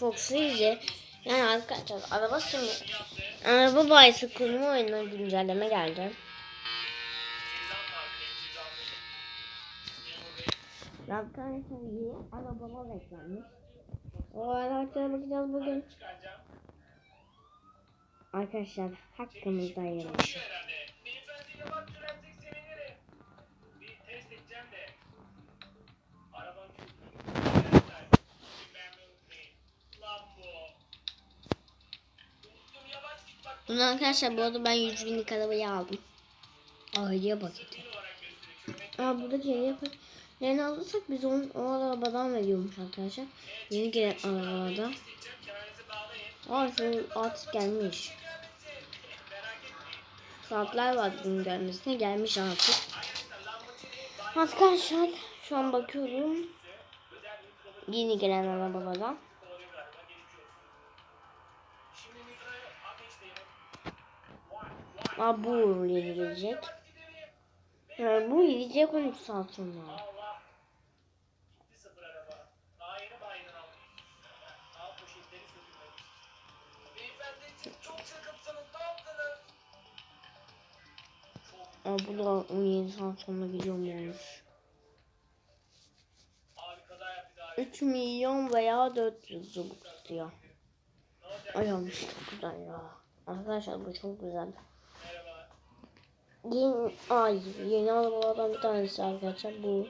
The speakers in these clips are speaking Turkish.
Fox iyice yani arkadaşlar araba sürümü araba bayisi kurma oyununa güncelleme geldi. Arkadaşlar yeni arabalar eklenmiş. O araçlara bakacağız bugün. Arkadaşlar hakkımızda hayırlısı. Bunu arkadaşlar bu arada ben 100 binlik arabayı aldım. Olarak gösteriyor. Kilometre Aa buradaki yapı. Yani alırsak biz onu o arabadan veriyormuş arkadaşlar. Yeni gelen arabada. Aa şu at gelmiş. Saatler var bunun gelmesine. Gelmiş artık. Arkadaşlar şu an bakıyorum. Yeni gelen arabalara. Aa bu yeni gelecek. Ha, bu gelecek 13 saat sonra. Aa bu da 17 saat sonra daha. 3 milyon veya 400 zubuk istiyor. Ne olacak? Ay olmuş çok güzel ya. Arkadaşlar bu çok güzel. Yeni, ay, yeni arabalardan bir tanesi arkadaşlar bu.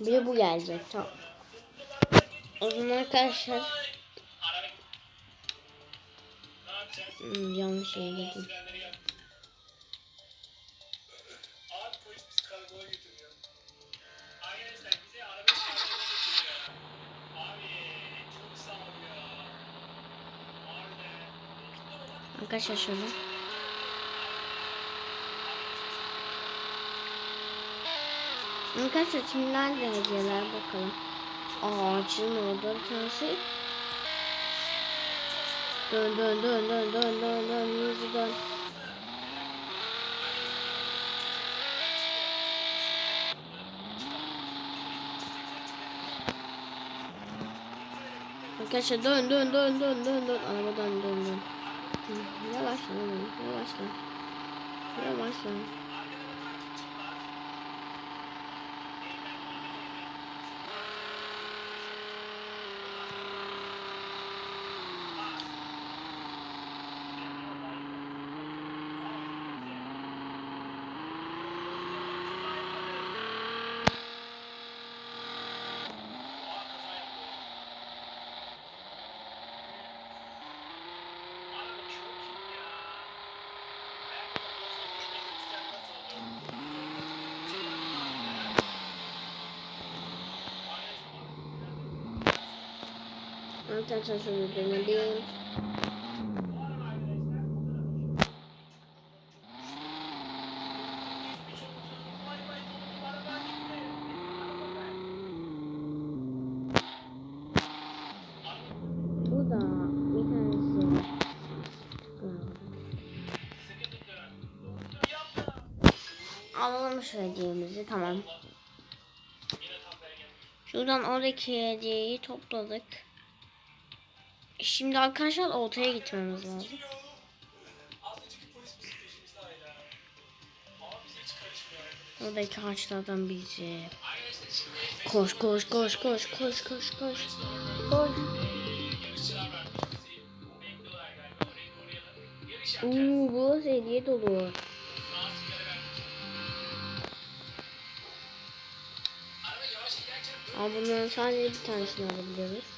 Bir de bu gelecek tamam. O zaman arkadaşlar hmm, yanlış şey dedim. Arkadaşlar şöyle. Arkadaşlar şimdi nerede hediyeler bakalım. Ağacın orada bir tanesi. Dön dön dön dön dön dön dön hızlı dön. Arkadaşlar dön dön dön dön dön dön arabadan dön dön. Hı, Yavaş lan yavaş lan. Yavaş lan. Araba çok iyi ya. Ben de uçmak istem nasıl olur? Da bir tanesi. Alalım şu hediyemizi tamam. Şuradan oradaki hediyeyi topladık. Şimdi arkadaşlar ortaya gitmemiz lazım. Oradaki ağaçlardan şimdi Koş koş koş koş koş koş koş. Koş. Uuu burası hediye dolu. Ama bunların sadece bir tanesini alabiliyoruz.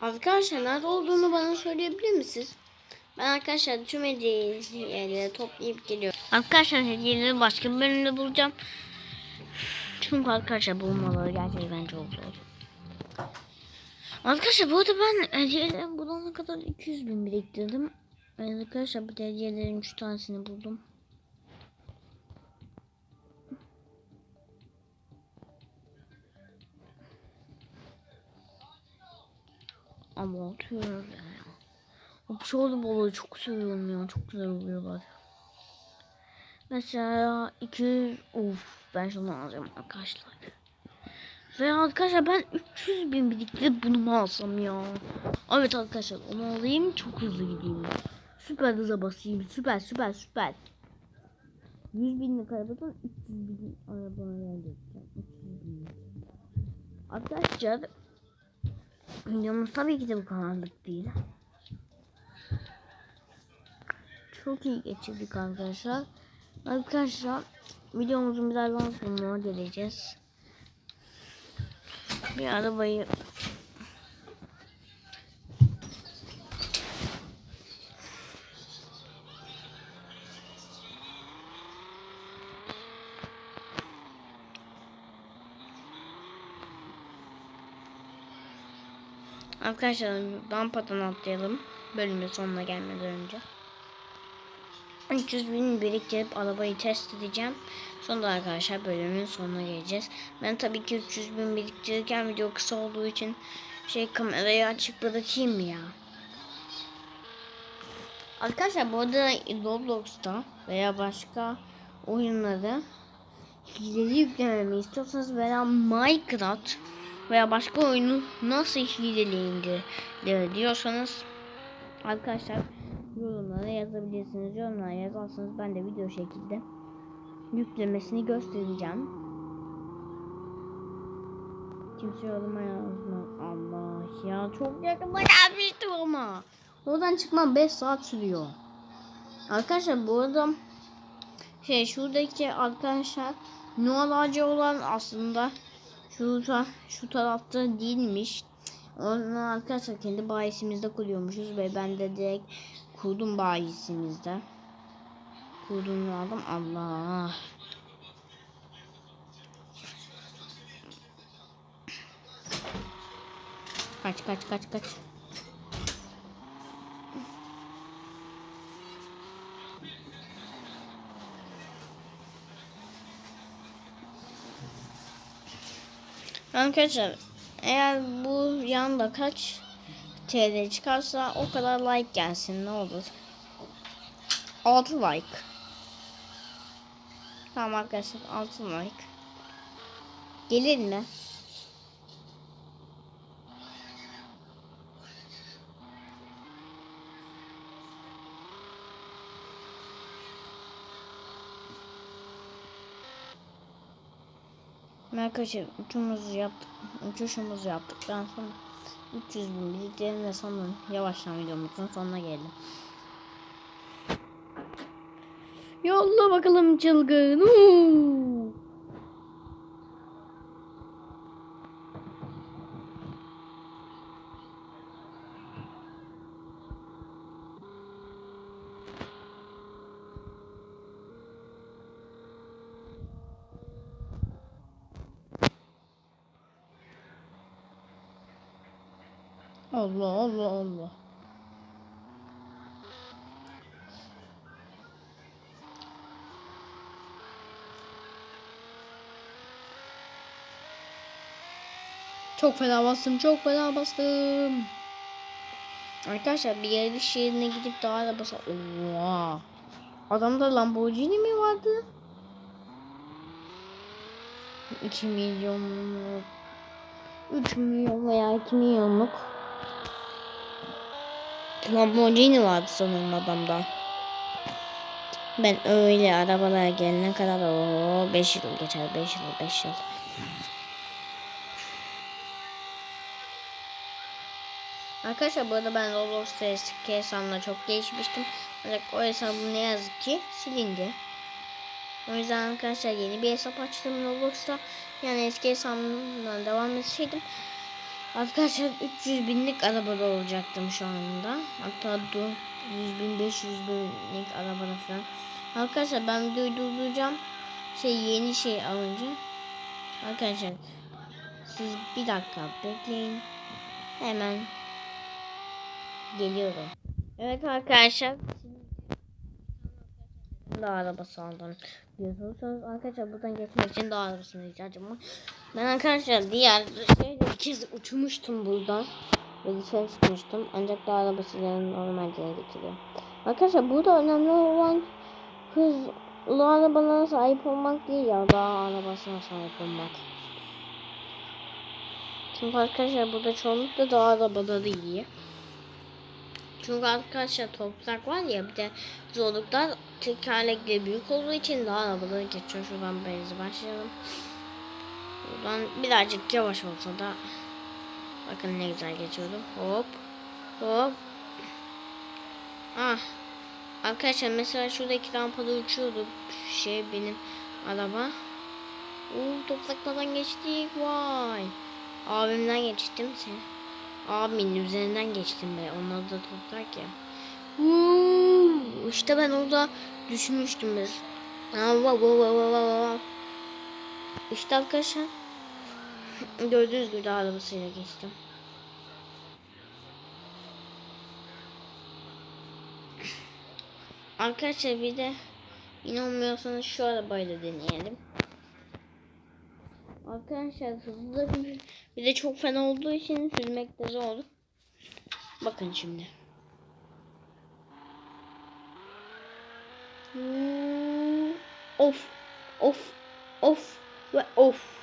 Arkadaşlar nerede olduğunu bana söyleyebilir misiniz? Ben arkadaşlar tüm hediyeleri toplayıp geliyorum. Arkadaşlar hediyeleri başka bir bölümde bulacağım. Çünkü arkadaşlar bulmaları gerçekten çok zor. Arkadaşlar bu arada ben hediyeleri bulana kadar 200 bin biriktirdim. Evet arkadaşlar bu hediyelerin 3 tanesini buldum. Ama atıyoruz ya. O çoğulu balığı çok seviyorum ya. Çok güzel oluyor bak. Mesela 200 of ben şunu alacağım arkadaşlar. Ve arkadaşlar ben 300 bin birlikte bunu mu alsam ya? Evet arkadaşlar onu alayım çok hızlı gideyim. Süper hıza basayım. Süper süper süper. 100 binlik arabadan 300 bin arabaya geçeceğim. 300 bin. Arkadaşlar videomuz tabii ki de bu kadarlık değil. Çok iyi geçirdik arkadaşlar. Arkadaşlar videomuzun birazdan sonuna geleceğiz. Bir arabayı Arkadaşlar rampadan atlayalım. Bölümün sonuna gelmeden önce. 300 bin biriktirip arabayı test edeceğim. Sonra arkadaşlar bölümün sonuna geleceğiz. Ben tabii ki 300 bin biriktirirken video kısa olduğu için şey kamerayı açık bırakayım ya. Arkadaşlar bu arada Roblox'ta veya başka oyunları hileli yüklememi istiyorsanız veya Minecraft veya başka oyunu nasıl hileli indirir diyorsanız arkadaşlar yorumlara yazabilirsiniz. Yorumlara yazarsanız ben de video şekilde yüklemesini göstereceğim. Kimse yoruma yazmaz. Allah ya çok yakında gelmiştim ama. Oradan çıkmam 5 saat sürüyor. Arkadaşlar bu arada şey şuradaki arkadaşlar Noel ağacı olan aslında şu, şu tarafta değilmiş. Onu arkadaşlar kendi bayisimizde kuruyormuşuz ve ben de direkt kurdum bayisimizde. Kurduğumu aldım. Allah. Kaç kaç kaç kaç. Arkadaşlar eğer bu yanda kaç TL çıkarsa o kadar like gelsin ne olur. 6 like. Tamam arkadaşlar 6 like. Gelir mi? Arkadaşlar uçuşumuzu yaptık. Uçuşumuzu yaptıktan sonra 300 bin birliklerin ve sonra yavaştan videomuzun sonuna geldim. Yolla bakalım çılgın. Uuu. Allah Allah Allah. Çok fena bastım, çok fena bastım. Arkadaşlar bir yarış yerine gidip daha arabası... Oha. Adamda Lamborghini mi vardı? 2 milyonluk 3 milyon veya 2 milyonluk Lamborghini vardı sanırım adamda. Ben öyle arabalara gelene kadar o 5 yıl geçer 5 yıl 5 yıl. Arkadaşlar bu arada ben Roblox'ta eski hesabımda çok değişmiştim. Ancak o hesabım ne yazık ki silindi. O yüzden arkadaşlar yeni bir hesap açtım Roblox'ta. Yani eski hesabımdan devam etseydim Arkadaşlar 300 binlik arabada olacaktım şu anda. Hatta 100 bin 500 binlik arabada falan. Arkadaşlar ben videoyu. Şey yeni şey alınca. Arkadaşlar siz bir dakika bekleyin. Hemen geliyorum. Evet arkadaşlar. Daha arabası aldım. Diyorsunuz arkadaşlar buradan geçmek için daha arabasına ihtiyacım var. Ben arkadaşlar diğer şeyde bir kez uçmuştum buradan. Ve dışarı çıkmıştım. Ancak daha arabasıyla normal yere getiriyor. Arkadaşlar burada önemli olan hızlı arabalara sahip olmak değil ya. Daha arabasına sahip olmak. Çünkü arkadaşlar burada çoğunlukla daha arabaları iyi. Çünkü arkadaşlar toprak var ya bir de zorluklar tekerlekli büyük olduğu için daha arabaları geçiyor. Şuradan beyazı başlayalım. Buradan birazcık yavaş olsa da bakın ne güzel geçiyordum. Hop hop. Ah. Arkadaşlar mesela şuradaki rampada uçuyordu şey benim araba. Oo topraklardan geçtik. Vay. Abimden geçtim sen. Abimin üzerinden geçtim be. Onlar da toprak ya. Uuu, işte ben orada düşmüştüm biz. İşte arkadaşlar gördüğünüz gibi arabasıyla geçtim. Arkadaşlar bir de inanmıyorsanız şu arabayla deneyelim. Arkadaşlar hızlı bir, de çok fena olduğu için sürmek de zor. Bakın şimdi. Hmm, Of, of, of ve of.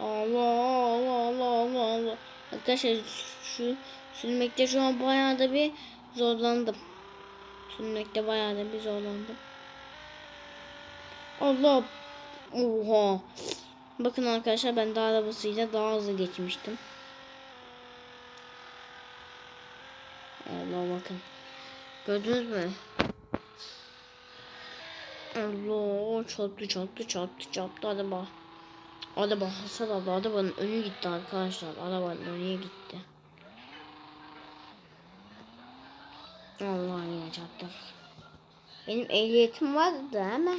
Allah Allah Allah Allah Allah. Arkadaşlar şu sürmekte şu an bayağı da bir zorlandım. Sürmekte bayağı da bir zorlandım. Allah. Oha. Bakın arkadaşlar ben daha arabasıyla daha hızlı geçmiştim. Allah bakın. Gördünüz mü? Allah çarptı çarptı çarptı çarptı araba. Araba hasar aldı. Arabanın önü gitti arkadaşlar. Arabanın önü gitti. Allah yine çarptı. Benim ehliyetim vardı ama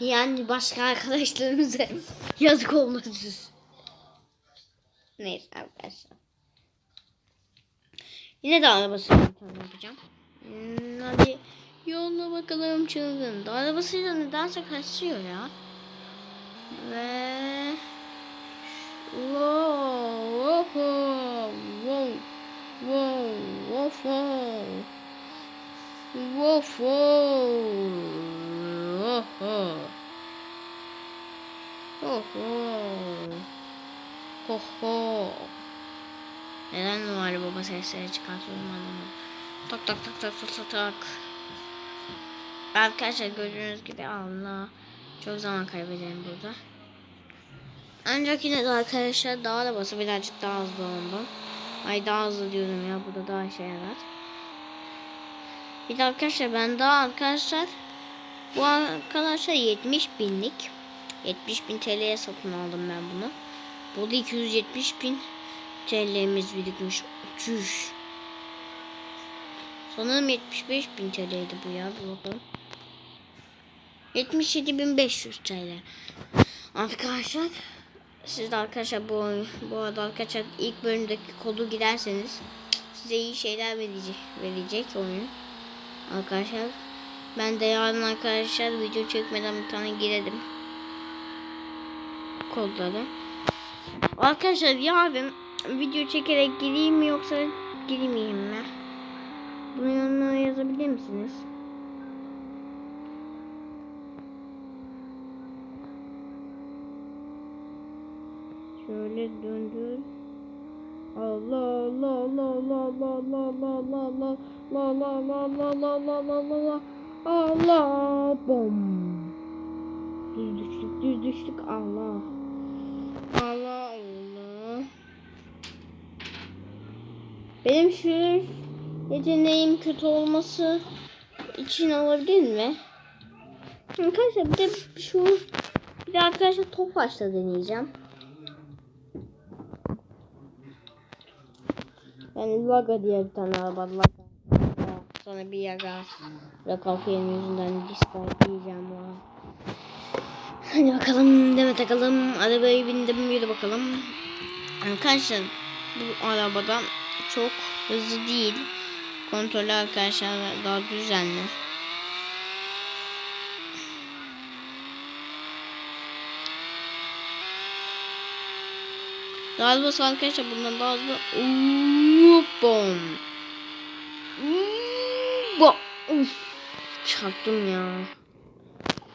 yani başka arkadaşlarımıza yazık olmadı. Neyse arkadaşlar. Yine de arabasıyla yapacağım. Hmm, hadi yolla bakalım çılgın. Da arabasıyla nedense kaçıyor ya. Ve wow, wow, wow, wow, wow, wow, wow, wow. Oho. Oho. Neden Noel Baba sesleri çıkartıyorum anlamadım. Tak tak tak tak tak tak tak. Arkadaşlar gördüğünüz gibi Allah. Çok zaman kaybedelim burada. Ancak yine de arkadaşlar daha da bası birazcık daha hızlı oldu. Ay daha hızlı diyorum ya burada daha işe yarar. Bir de arkadaşlar ben daha arkadaşlar bu arkadaşlar 70 binlik 70 bin TL'ye satın aldım ben bunu. Burada 270 bin TL'miz birikmiş. Çüş. Sanırım 75 bin TL'ydi bu ya. Bir bakalım. 77.500 TL. Arkadaşlar siz de arkadaşlar bu bu arada arkadaşlar ilk bölümdeki kodu giderseniz size iyi şeyler verecek verecek oyun. Arkadaşlar ben de yarın arkadaşlar video çekmeden bir tane girelim kodları. Arkadaşlar yarın video çekerek gireyim mi yoksa girmeyeyim mi? Bunu yanına yazabilir misiniz? Şöyle döndür. Allah Allah Allah Allah Allah Allah Allah Allah Allah Allah Allah Allah Allah Allah Allah bom. Düz düştük, düz düştük. Allah. Allah Allah. Benim şu yeteneğim kötü olması için olabilir mi? Arkadaşlar bir de şu bir de arkadaşlar topaçla deneyeceğim. Yani Vaga diye bir tane araba var. Sonra bir yaga. Laga film yüzünden dislike diyeceğim bu. Hadi bakalım deme takalım. Arabaya bindim yürü bakalım. Arkadaşlar bu arabada çok hızlı değil. Kontrolü arkadaşlar daha düzenli. Daha hızlı arkadaşlar bundan daha hızlı. Bom. Bom. Uf, Çarptım ya.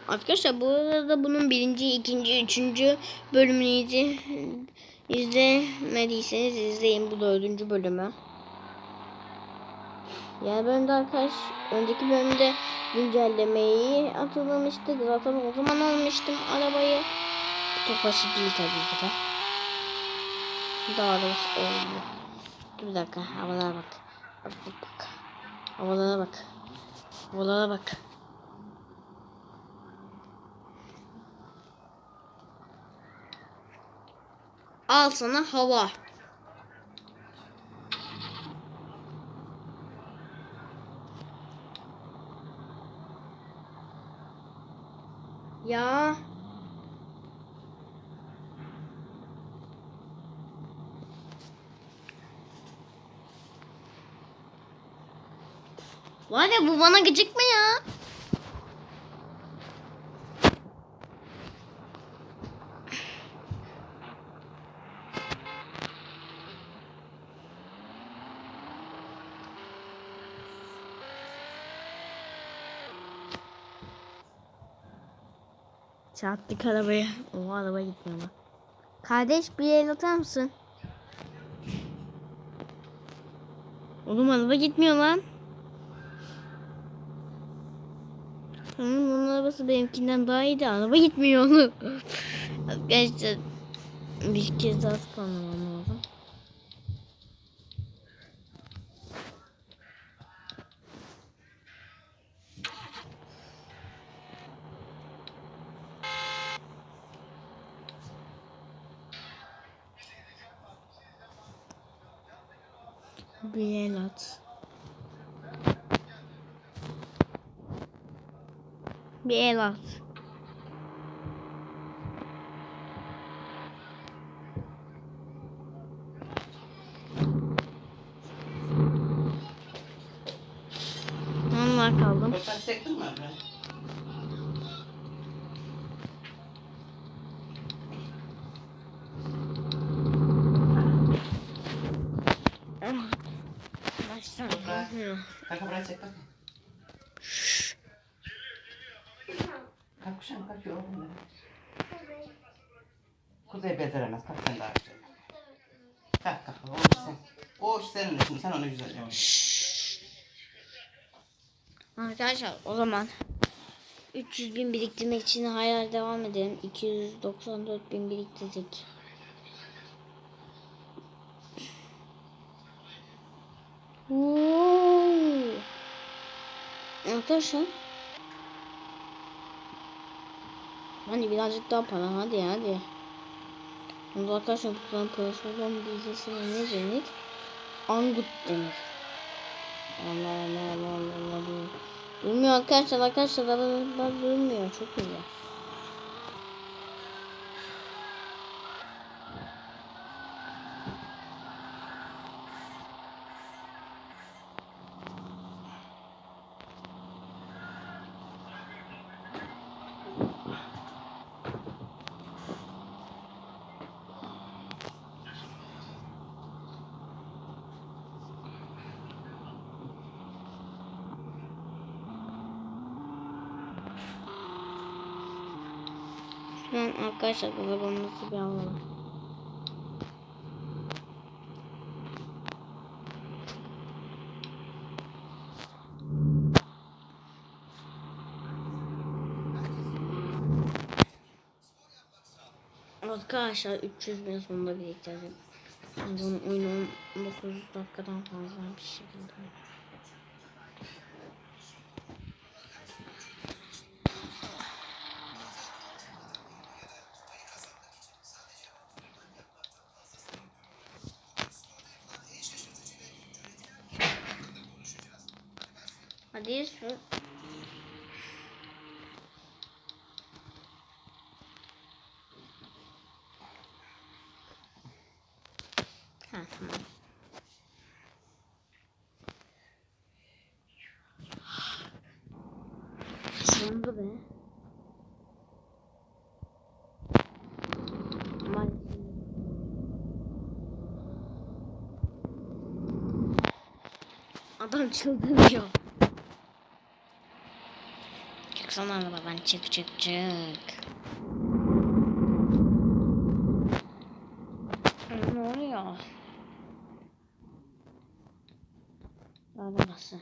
Arkadaşlar bu arada bunun birinci, ikinci, üçüncü bölümünü izle, izlemediyseniz izleyin bu dördüncü bölümü. Yani bölümde arkadaş önceki bölümde güncellemeyi hatırlamıştık. Zaten o zaman almıştım arabayı. Tofaşı değil tabii ki de. Daha doğrusu oldu. Bir dakika havalara bak. Bak bak bak. Havalara bak. Havalara bak. Al sana hava. Ya. Var ya bu bana gıcık mı ya? Çarptık arabaya. O araba gitmiyor bak. Kardeş bir el atar mısın? Oğlum araba gitmiyor lan. Onun, bunun arabası benimkinden daha iyiydi. Araba gitmiyor oğlum. Arkadaşlar bir kez daha spamlamam lazım. Bir el at. Bir el at. Kuzey beceremez kalk sen daha işte. Kalk kalk o iş sen. O iş senin işin sen onu güzel yap. Arkadaşlar o zaman 300 bin biriktirmek için hayal devam edelim. 294 bin biriktirdik. Oo. Arkadaşlar. Hani birazcık daha para hadi hadi. Şimdi arkadaşlar bu kadar parası olan bilgisine ne denir? Angut denir. Allah Allah Allah Allah Allah. Dur. Durmuyor arkadaşlar arkadaşlar arabalar durmuyor çok iyi. Arkadaşlar arabamın nasıl bir hava var. Arkadaşlar 300 bin sonunda biriktirdim. Bunu oyunu 19 dakikadan fazla bir şekilde. Sür. Ha, tamam. Sonunda be. Adam çıldırıyor. Çıksana arabadan çık çık çık. Ne oluyor? Arabası.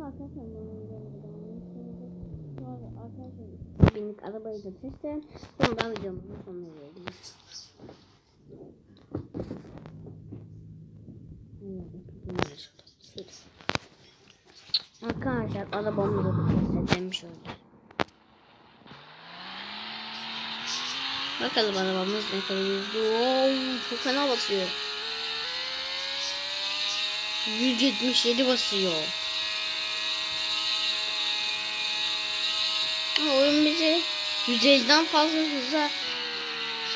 Neyse arkadaşlar ben arkadaşlar binlik arabayı da testten sonra ben videomuzun sonuna geldim. Arkadaşlar arabamı da test şöyle. Bakalım arabamız ne kadar hızlı. Oo, çok fena basıyor. 177 basıyor. Ama oyun bizi 150'den fazla hıza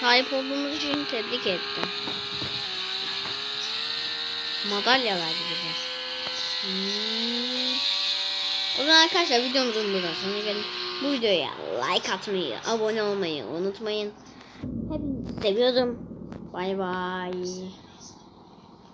sahip olduğumuz için tebrik etti. Madalya verdi bize. Hmm. O zaman arkadaşlar videomuzun burada sonuna gelin. Bu videoya like atmayı, abone olmayı unutmayın. Hepinizi seviyorum. Bay bay.